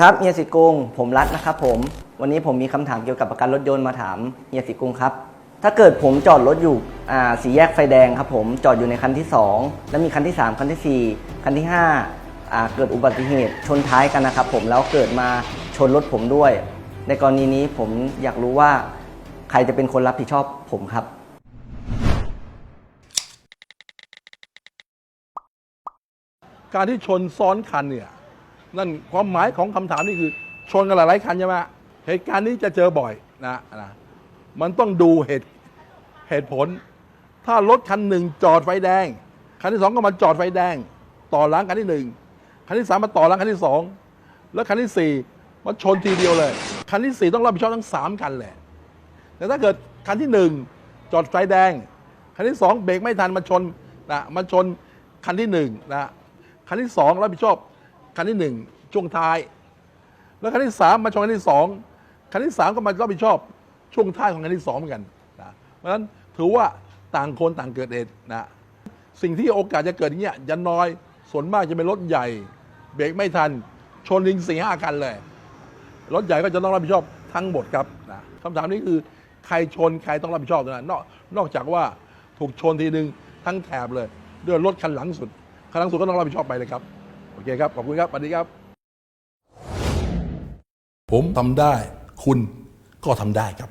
ครับเฮียสิกรุงผมรัฐนะครับผม วันนี้ผมมีคำถามเกี่ยวกับประกันรถยนต์มาถามเฮียสิกรุงครับ ถ้าเกิดผมจอดรถอยู่อ่าสี่แยกไฟแดงครับผมจอดอยู่ในคันที่ 2 แล้วมีคันที่ 3 คันทีสี่4 คันที่5อ่าเกิดอุบัติเหตุชนท้ายกันนะครับผมแล้วเกิดมาชนรถผมด้วย ในกรณีนี้ผมอยากรู้ว่าใครจะเป็นคนรับผิดชอบผมครับการที่ชนซ้อนคันเนี่ย นั่นความหมายของคำถามนี่คือ ชนกันหลายคันใช่ไหมเหตุการณ์นี้จะเจอบ่อยนะนะมันต้องดูเหตุเหตุผล ถ้ารถคันหนึ่งจอดไฟแดง คันที่สองก็มาจอดไฟแดง ต่อหล้างคันที่หนึ่งคันที่สามมาต่อหล้างคันที่สองแล้วคันที่สี่มาชนทีเดียวเลย คันที่สี่ต้องรับผิดชอบทั้งสามคันแหละแต่ถ้าเกิดคันที่หนึ่งจอดไฟแดง คันที่สองเบรกไม่ทันมาชนนะมาชนคันที่หนึ่งนะคันที่สองรับผิดชอบ คันที่หนึ่งช่วงท้าย แล้วคันที่สามมาชนคันที่สองคันที่สามก็มารับผิดชอบช่วงท้ายของคันที่สองเหมือนกันนะเพราะฉะนั้นถือว่าต่างคนต่างเกิดเหตุนะสิ่งที่โอกาสจะเกิดอย่างเงี้ยยันน้อยส่วนมากจะเป็นรถใหญ่ เบรกไม่ทัน ชนลิงสี่ห้าคันเลย รถใหญ่ก็จะต้องรับผิดชอบทั้งหมดครับนะคำถามนี้คือใครชนใครต้องรับผิดชอบนะนอกนอกจากว่าถูกชนทีหนึ่งทั้งแถบเลยด้วยรถคันหลังสุดคันหลังสุดก็ต้องรับผิดชอบไปเลยครับ โอเคครับ ขอบคุณครับสวัสดีครับ ผมทำได้ คุณก็ทำได้ครับ